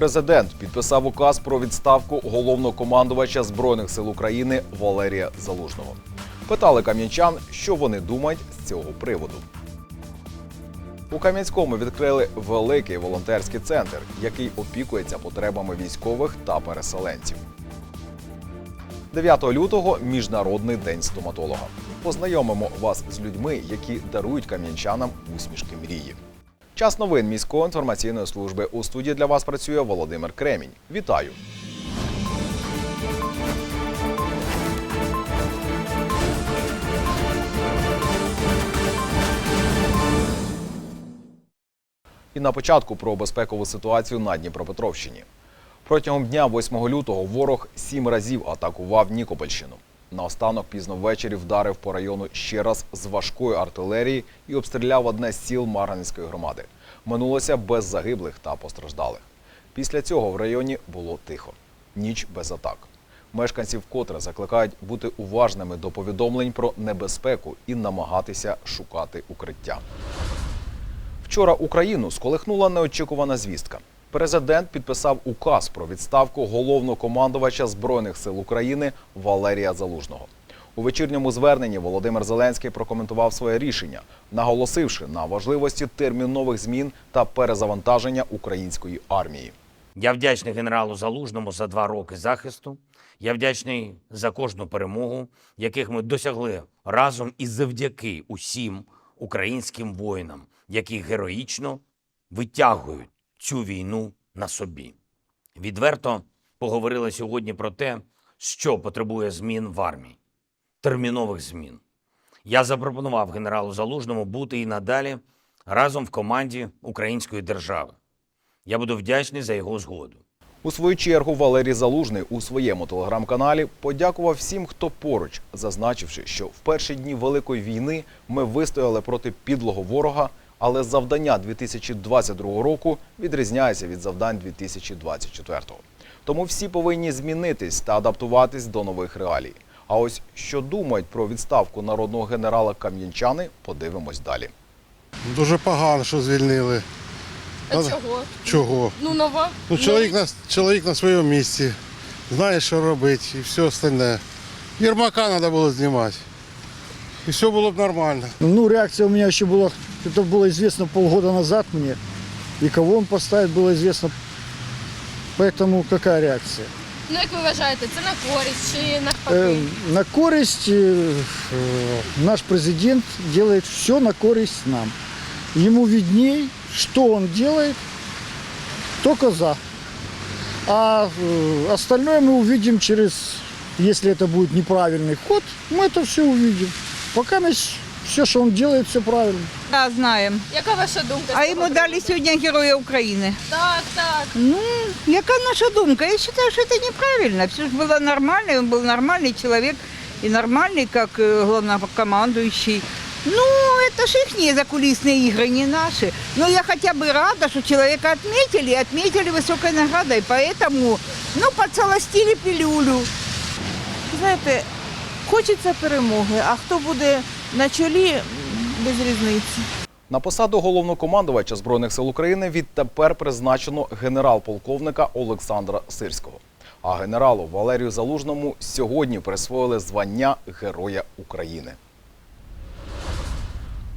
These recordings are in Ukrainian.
Президент підписав указ про відставку головнокомандувача збройних сил України Валерія Залужного. Питали кам'янчан, що вони думають з цього приводу. У Кам'янському відкрили великий волонтерський центр, який опікується потребами військових та переселенців. 9 лютого міжнародний день стоматолога. Познайомимо вас з людьми, які дарують кам'янчанам усмішки мрії. Час новин міської інформаційної служби у студії для вас працює Володимир Кремінь. Вітаю! І на початку про безпекову ситуацію на Дніпропетровщині. Протягом дня 8 лютого ворог сім разів атакував Нікопольщину. Наостанок пізно ввечері вдарив по району ще раз з важкої артилерії і обстріляв одне з сіл Марганської громади. Минулося без загиблих та постраждалих. Після цього в районі було тихо. Ніч без атак. Мешканці вкотре закликають бути уважними до повідомлень про небезпеку і намагатися шукати укриття. Вчора Україну сколихнула неочікувана звістка. Президент підписав указ про відставку головнокомандувача збройних сил України Валерія Залужного. У вечірньому зверненні Володимир Зеленський прокоментував своє рішення, наголосивши на важливості термінових змін та перезавантаження української армії. Я вдячний генералу Залужному за два роки захисту. Я вдячний за кожну перемогу, яких ми досягли разом і завдяки усім українським воїнам, які героїчно витягують цю війну на собі. Відверто поговорили сьогодні про те, що потребує змін в армії, термінових змін. Я запропонував генералу Залужному бути і надалі разом в команді української держави. Я буду вдячний за його згоду. У свою чергу Валерій Залужний у своєму телеграм-каналі подякував всім, хто поруч, зазначивши, що в перші дні великої війни ми вистояли проти підлого ворога, але завдання 2022 року відрізняється від завдань 2024. Тому всі повинні змінитись та адаптуватись до нових реалій. А ось що думають про відставку народного генерала Кам'янчани, подивимось далі. Дуже погано, що звільнили. А Надо- чого? Чого? Ну, нова. Ну, чоловік на, чоловік на своєму місці, знає, що робити і все остальне. Єрмака треба було знімати. І все було б нормально. Ну, реакция у меня еще была, это было известно полгода назад мне, и кого он поставит, было известно. Поэтому какая реакция? Ну, як ви вважаєте, це на користь чи навпаки? Э, на користь э, э, наш президент делает все на користь нам. Ему видней, что он делает, только за. А э, остальное мы увидим через, если это будет неправильный ход, мы это все увидим. Пока все, что он делает, все правильно. Да, знаємо. Яка ваша думка? з А цього йому приводу? дали сьогодні Героя України. Так, так. Ну, яка наша думка? Я вважаю, що це неправильно. Все ж було нормально, він був нормальний чоловік і нормальний, як е, главнокомандуючий. Ну, это ж их закулисные игры, не наши. Но я хотя бы рада, что человека отметили, и отметили высокой наградой. Поэтому, ну, подсолостили пилюлю. Знаєте, хочеться перемоги, а хто буде на чолі, без різниці. На посаду головнокомандувача збройних сил України відтепер призначено генерал-полковника Олександра Сирського. А генералу Валерію Залужному сьогодні присвоїли звання Героя України.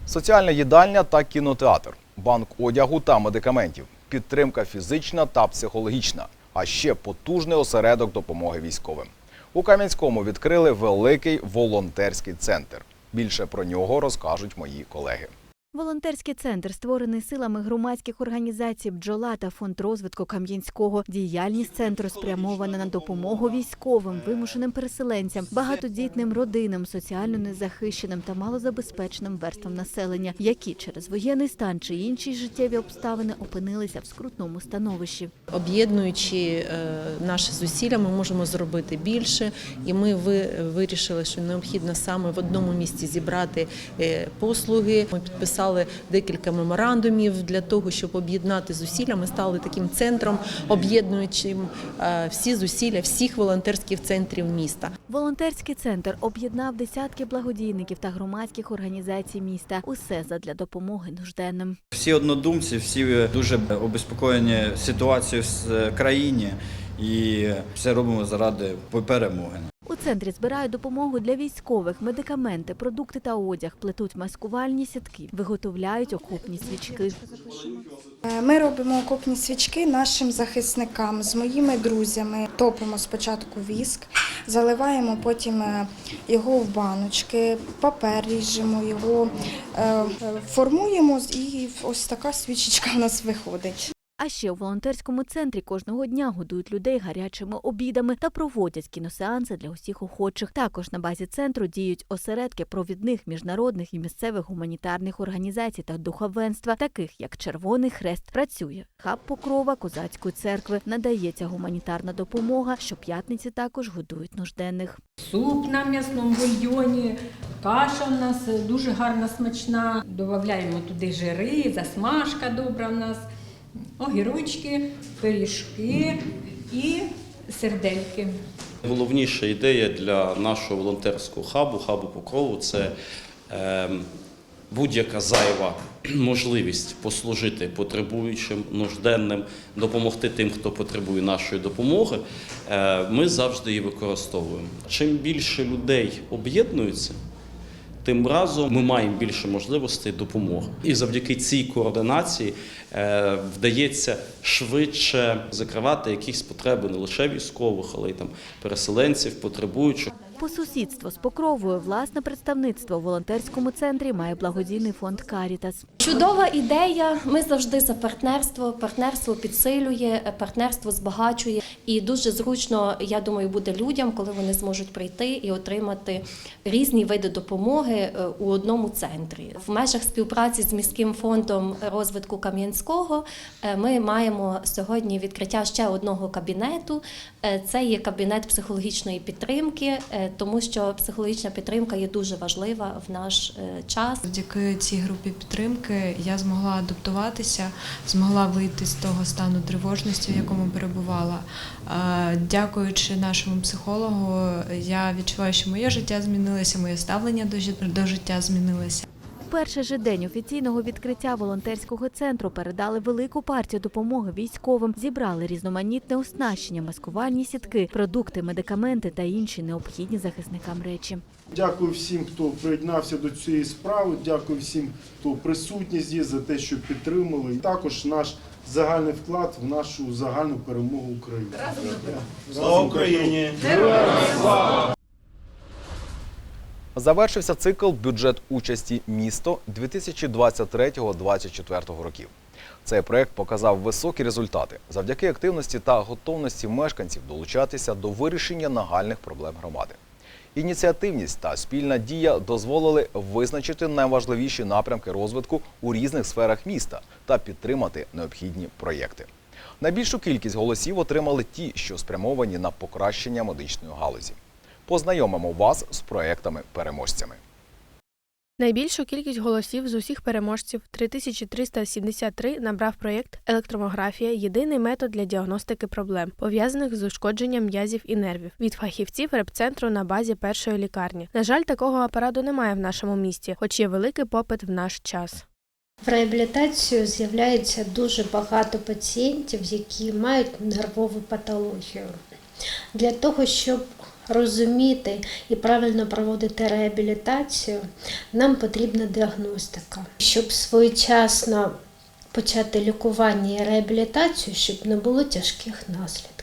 Соціальна їдальня та кінотеатр, банк одягу та медикаментів, підтримка фізична та психологічна, а ще потужний осередок допомоги військовим. У Кам'янському відкрили великий волонтерський центр. Більше про нього розкажуть мої колеги. Волонтерський центр створений силами громадських організацій «Бджола» та фонд розвитку Кам'янського. Діяльність центру спрямована на допомогу військовим, вимушеним переселенцям, багатодітним родинам, соціально незахищеним та малозабезпеченим верствам населення, які через воєнний стан чи інші життєві обставини опинилися в скрутному становищі. Об'єднуючи е, наші зусилля, ми можемо зробити більше, і ми вирішили, що необхідно саме в одному місці зібрати е, послуги. Ми підписали підписали декілька меморандумів для того, щоб об'єднати зусилля. Ми стали таким центром, об'єднуючим е, всі зусилля всіх волонтерських центрів міста. Волонтерський центр об'єднав десятки благодійників та громадських організацій міста. Усе задля допомоги нужденним. Всі однодумці, всі дуже обезпокоєні ситуацією в країні і все робимо заради перемоги. У центрі збирають допомогу для військових, медикаменти, продукти та одяг, плетуть маскувальні сітки, виготовляють окопні свічки. Е, Ми робимо окопні свічки нашим захисникам з моїми друзями. Топимо спочатку віск, заливаємо потім е, його в баночки, папер ріжемо його, е, формуємо і ось така свічечка в нас виходить. А ще у волонтерському центрі кожного дня годують людей гарячими обідами та проводять кіносеанси для усіх охочих. Також на базі центру діють осередки провідних міжнародних і місцевих гуманітарних організацій та духовенства, таких як Червоний Хрест. Працює хаб Покрова Козацької церкви. Надається гуманітарна допомога. Щоп'ятниці також годують нужденних. Суп на м'ясному бульйоні, каша в нас дуже гарна, смачна. Додаємо туди жири, засмажка добра в нас, огірочки, пиріжки і сердельки. Головніша ідея для нашого волонтерського хабу, хабу покрову це е, будь-яка зайва можливість послужити потребуючим, нужденним, допомогти тим, хто потребує нашої допомоги. Е, ми завжди її використовуємо. Чим більше людей об'єднуються, тим разом ми маємо більше можливостей допомоги. І завдяки цій координації вдається швидше закривати якісь потреби не лише військових, але й там переселенців, потребуючих. По сусідству з Покровою власне представництво у волонтерському центрі має благодійний фонд Карітас. Чудова ідея. Ми завжди за партнерство. Партнерство підсилює, партнерство збагачує. І дуже зручно, я думаю, буде людям, коли вони зможуть прийти і отримати різні види допомоги е, у одному центрі. В межах співпраці з міським фондом розвитку Кам'янського е, ми маємо сьогодні відкриття ще одного кабінету. Е, Це є кабінет психологічної підтримки, е, тому що психологічна підтримка є дуже важлива в наш час. Завдяки цій групі підтримки я змогла адаптуватися, змогла вийти з того стану тривожності, в якому перебувала. Дякуючи нашому психологу, я відчуваю, що моє життя змінилося, моє ставлення до життя змінилося. Перший же день офіційного відкриття волонтерського центру передали велику партію допомоги військовим, зібрали різноманітне оснащення, маскувальні сітки, продукти, медикаменти та інші необхідні захисникам речі. Дякую всім, хто приєднався до цієї справи. Дякую всім, хто присутній здесь, за те, що підтримали. І також наш загальний вклад в нашу загальну перемогу України. Слава Україні! Завершився цикл бюджет участі місто 2023-2024 років. Цей проект показав високі результати завдяки активності та готовності мешканців долучатися до вирішення нагальних проблем громади. Ініціативність та спільна дія дозволили визначити найважливіші напрямки розвитку у різних сферах міста та підтримати необхідні проєкти. Найбільшу кількість голосів отримали ті, що спрямовані на покращення медичної галузі. Познайомимо вас з проектами-переможцями. Найбільшу кількість голосів з усіх переможців 3373 набрав проєкт Електромографія єдиний метод для діагностики проблем, пов'язаних з ушкодженням м'язів і нервів від фахівців репцентру на базі першої лікарні. На жаль, такого апарату немає в нашому місті, хоч є великий попит в наш час. В реабілітацію з'являється дуже багато пацієнтів, які мають нервову патологію. Для того, щоб розуміти і правильно проводити реабілітацію, нам потрібна діагностика. Щоб своєчасно почати лікування і реабілітацію, щоб не було тяжких наслідків.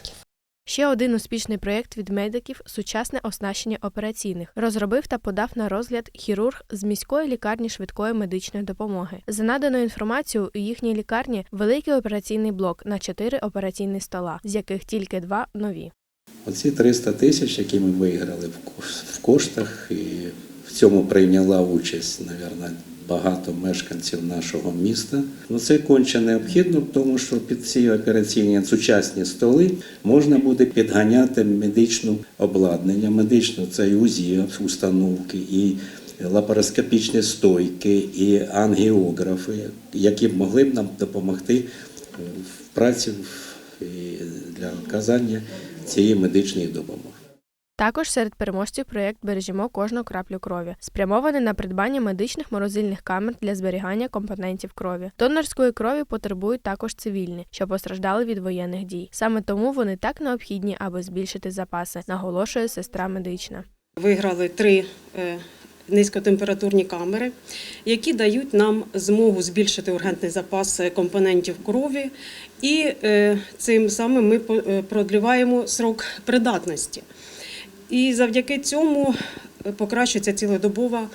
Ще один успішний проєкт від медиків сучасне оснащення операційних розробив та подав на розгляд хірург з міської лікарні швидкої медичної допомоги. За наданою інформацією, у їхній лікарні великий операційний блок на чотири операційні стола, з яких тільки два нові. Оці 300 тисяч, які ми виграли в кош- в коштах, і в цьому прийняла участь, мабуть, багато мешканців нашого міста. Ну це конче необхідно, тому що під ці операційні сучасні столи можна буде підганяти медичне обладнання. Медично це і УЗІ, установки, і лапароскопічні стойки і ангіографи, які б могли б нам допомогти в праці для оказання цієї медичної допомоги. Також серед переможців проєкт Бережімо кожну краплю крові, спрямований на придбання медичних морозильних камер для зберігання компонентів крові. Донорської крові потребують також цивільні, що постраждали від воєнних дій. Саме тому вони так необхідні, аби збільшити запаси, наголошує сестра медична. Виграли три е, низькотемпературні камери, які дають нам змогу збільшити ургентний запас е, компонентів крові, і е, цим самим ми е, продліваємо срок придатності. І завдяки цьому покращиться цілодобова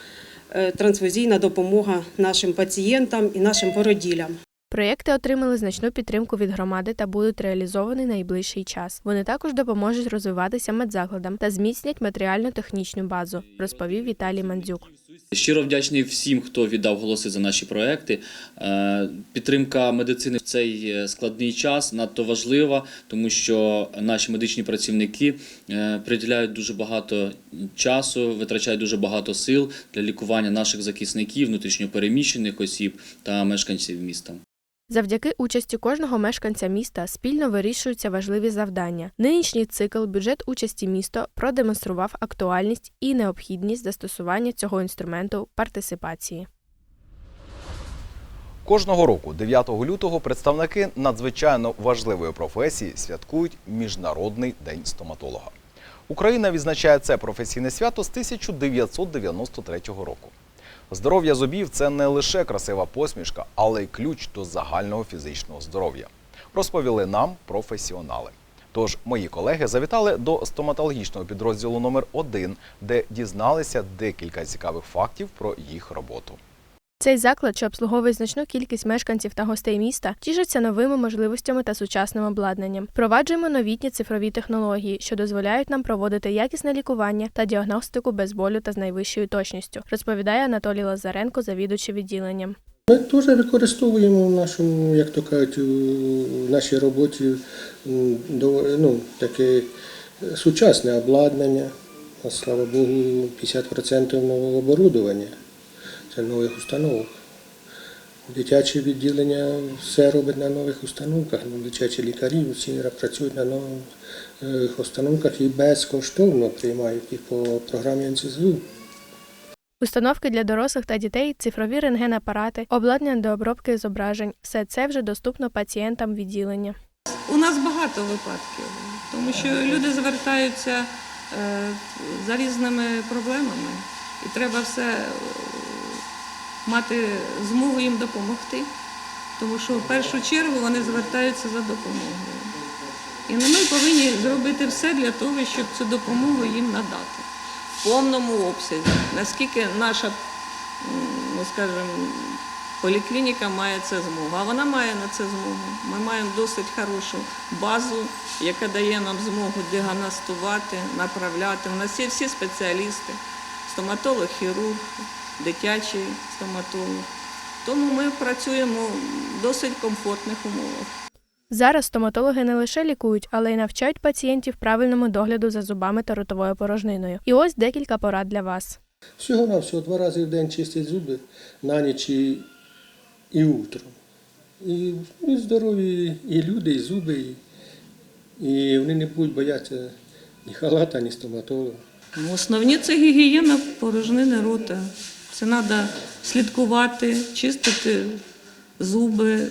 трансфузійна допомога нашим пацієнтам і нашим породілям. Проєкти отримали значну підтримку від громади та будуть реалізовані найближчий час. Вони також допоможуть розвиватися медзакладам та зміцнять матеріально-технічну базу, розповів Віталій Мандзюк. Щиро вдячний всім, хто віддав голоси за наші проекти. Е, Підтримка медицини в цей е, складний час надто важлива, тому що наші медичні працівники е, приділяють дуже багато часу, витрачають дуже багато сил для лікування наших захисників, внутрішньопереміщених осіб та мешканців міста. Завдяки участі кожного мешканця міста спільно вирішуються важливі завдання. Нинішній цикл бюджет участі місто продемонстрував актуальність і необхідність застосування цього інструменту партисипації. Кожного року, 9 лютого, представники надзвичайно важливої професії святкують Міжнародний день стоматолога. Україна відзначає це професійне свято з 1993 року. Здоров'я зубів це не лише красива посмішка, але й ключ до загального фізичного здоров'я. Розповіли нам професіонали. Тож мої колеги завітали до стоматологічного підрозділу номер 1 де дізналися декілька цікавих фактів про їх роботу. Цей заклад, що обслуговує значну кількість мешканців та гостей міста, тішиться новими можливостями та сучасним обладнанням. Впроваджуємо новітні цифрові технології, що дозволяють нам проводити якісне лікування та діагностику без болю та з найвищою точністю, розповідає Анатолій Лазаренко, завідуючий відділенням. Ми теж використовуємо в нашому, як то кажуть, у нашій роботі ну, таке сучасне обладнання. Слава Богу, 50% нового оборудовання. Це нових установок. Дитяче відділення все робить на нових установках. Ну, дитячі лікарі всі працюють на нових е, установках і безкоштовно приймають їх по програмі НСЗУ. Установки для дорослих та дітей, цифрові рентгенапарати, обладнання до обробки зображень все це вже доступно пацієнтам відділення. У нас багато випадків, тому що люди звертаються е, за різними проблемами, і треба все мати змогу їм допомогти, тому що в першу чергу вони звертаються за допомогою. І ми повинні зробити все для того, щоб цю допомогу їм надати в повному обсязі, наскільки наша, ну скажімо, поліклініка має це змогу, а вона має на це змогу. Ми маємо досить хорошу базу, яка дає нам змогу діагностувати, направляти. У нас є всі спеціалісти: стоматолог, хірург, дитячий стоматолог. Тому ми працюємо в досить комфортних умовах. Зараз стоматологи не лише лікують, але й навчають пацієнтів правильному догляду за зубами та ротовою порожниною. І ось декілька порад для вас. Всього на всього два рази в день чистять зуби на ніч і, і утром. І, і здорові і люди, і зуби, і, і вони не будуть боятися ні халата, ні стоматолога. Ну, Основні це гігієна порожнини рота. Це треба слідкувати, чистити зуби,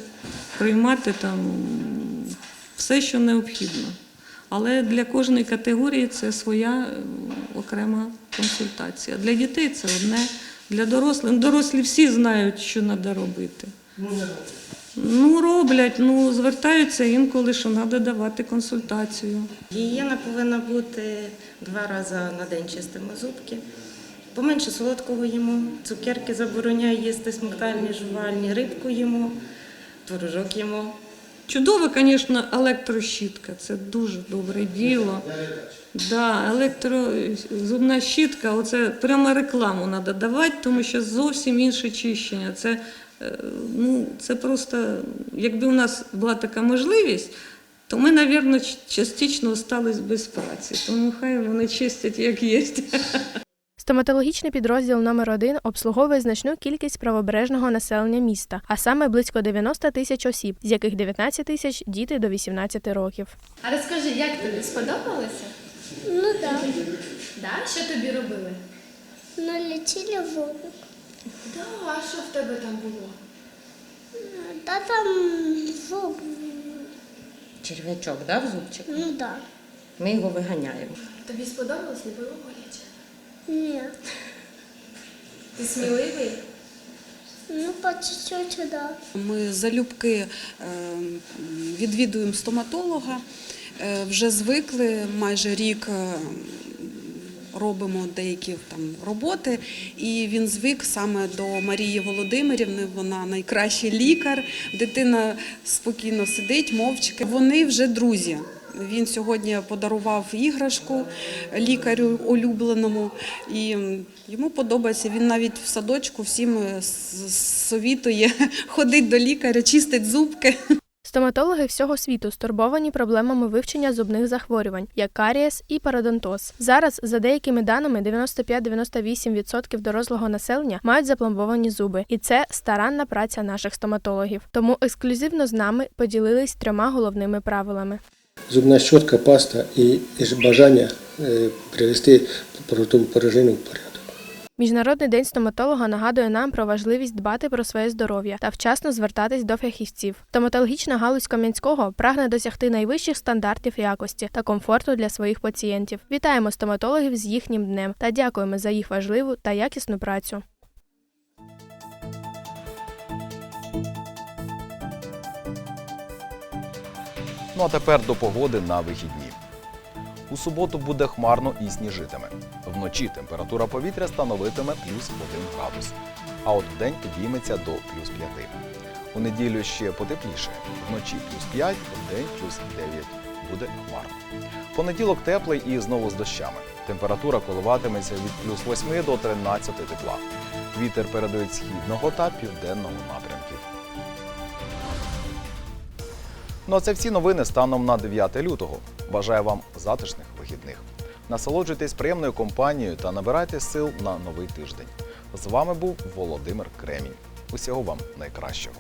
приймати там все, що необхідно. Але для кожної категорії це своя е, окрема консультація. Для дітей це одне, для дорослих. ну, Дорослі всі знають, що треба робити. Ну, роблять, ну звертаються інколи, що треба давати консультацію. Гігієна повинна бути два рази на день чистимо зубки. Поменше солодкого їмо, цукерки забороняє їсти, смактальні, жувальні, рибку їмо, творожок їмо. Чудово, звісно, електрощітка. Це дуже добре діло. Да, електрозубна щітка, оце прямо рекламу треба давати, тому що зовсім інше чищення. Це, е, ну, це просто, якби у нас була така можливість, то ми, мабуть, частично остались без праці. Тому хай вони чистять як є. Стоматологічний підрозділ номер 1 обслуговує значну кількість правобережного населення міста, а саме близько 90 тисяч осіб, з яких 19 тисяч діти до 18 років. А розкажи, як тобі сподобалося? Ну да. Да? Що тобі робили? Налетели зубы. Да, а що в тебе там було? Да там зуб. Черв'ячок, да, в зубчик? Ну да. Ми його виганяємо. Тобі сподобалось, не було боляче? Нет. Ти сміливий? Ну, по чуть-чуть, да. Ми залюбки е, відвідуємо стоматолога. Е, Вже звикли майже рік. е, Робимо деякі там роботи, і він звик саме до Марії Володимирівни. Вона найкращий лікар. Дитина спокійно сидить, мовчки. Вони вже друзі. Він сьогодні подарував іграшку лікарю улюбленому, і йому подобається. Він навіть в садочку всім е, совітує ходить до лікаря, чистить зубки. Стоматологи всього світу стурбовані проблемами вивчення зубних захворювань, як карієс і пародонтоз. Зараз, за деякими даними, 95-98% дорослого населення мають запломбовані зуби, і це старанна праця наших стоматологів. Тому ексклюзивно з нами поділились трьома головними правилами. Зубна щотка, паста і, бажання е, привести ротову порожнину в порядок. Міжнародний день стоматолога нагадує нам про важливість дбати про своє здоров'я та вчасно звертатись до фахівців. Стоматологічна галузь Кам'янського прагне досягти найвищих стандартів якості та комфорту для своїх пацієнтів. Вітаємо стоматологів з їхнім днем та дякуємо за їх важливу та якісну працю. Ну а тепер до погоди на вихідні. У суботу буде хмарно і сніжитиме. Вночі температура повітря становитиме плюс 1 градус, а от вдень підійметься до плюс 5. У неділю ще потепліше. Вночі плюс 5, вдень плюс 9. Буде хмарно. Понеділок теплий і знову з дощами. Температура коливатиметься від плюс 8 до 13 тепла. Вітер передають східного та південного напрямків. Ну а це всі новини станом на 9 лютого. Бажаю вам затишних вихідних. Насолоджуйтесь приємною компанією та набирайте сил на новий тиждень. З вами був Володимир Кремінь. Усього вам найкращого.